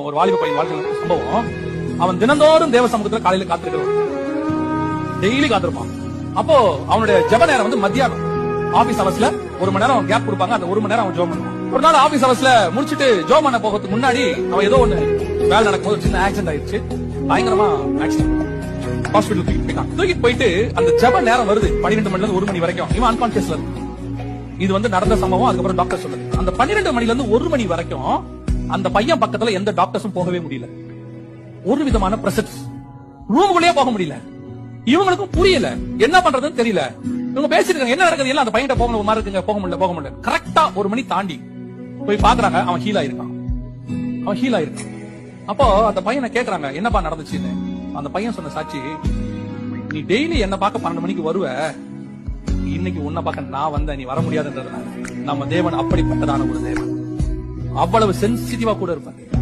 ஒரு வாலிப பையன் வாழ்க்கை சம்பவம். அவன் தினந்தோறும் தேவ சமூகத்துல காலையில காத்திருக்கிறான் டெய்லி காத்திருப்பான். அப்போ அவனுடைய ஜப நேரம் வந்து மத்தியானம். ஆபீஸ் அவர்ஸ்ல ஒரு மணி நேரம் கேப் கொடுப்பாங்க. அந்த ஒரு மணி நேரம் அவன் ஜோம் பண்ணுவான். ஒரு நாள் ஆபீஸ் அவர்ஸ்ல முடிச்சிட்டு ஜோம் பண்ண போகிறதுக்கு முன்னாடி அவன் ஏதோ ஒண்ணு வேலை நடக்கும்போது சின்ன ஆக்சிடென்ட் ஆயிடுச்சு. பயங்கரமா ஆக்சிடென்ட் ஹாஸ்பிட்டல் தூக்கி போயிட்டான். தூக்கிட்டு போயிட்டு அந்த ஜெப நேரம் வருது. பன்னிரெண்டு மணில இருந்து ஒரு மணி வரைக்கும். இவன் அன்கான்சியஸ்ல இருக்கு இது வந்து நடந்த சம்பவம். அதுக்கப்புறம் டாக்டர் சொல்லுது அந்த பன்னிரெண்டு மணில இருந்து ஒரு மணி வரைக்கும் அந்த பையன் பக்கத்துல எந்த டாக்டர்ஸும் போகவே முடியல. ஒரு விதமான பிரசன்ஸ் ரூமுக்குள்ளேயே போக முடியல. இவங்களுக்கும் புரியல. என்ன பண்றதுன்னு தெரியல. இவங்க பேசிட்டு இருக்காங்க. என்ன நடக்குது? எல்லாம் அந்த பையன் போக மாதிரி இருக்குங்க. போக முடியல போக முடியல. கரெக்டா ஒரு மணி தாண்டி போய் பாக்குறாங்க அவன் ஹீல் ஆயிருக்கான். அவன் ஹீல் ஆயிருக்கான். அப்போ அந்த பையனை கேக்குறாங்க என்னப்பா நடந்துச்சுன்னு. அந்த பையன் சொன்ன சாட்சி நீ டெய்லி என்ன பார்க்க பன்னெண்டு மணிக்கு வருவ. இன்னைக்கு உன்னை பார்க்க நான் வந்த நீ வர முடியாதுன்றதுனால. நம்ம தேவன் அப்படிப்பட்டதான ஒரு தேவன். அவ்வளவு சென்சிட்டிவா கூட இருப்பாங்க.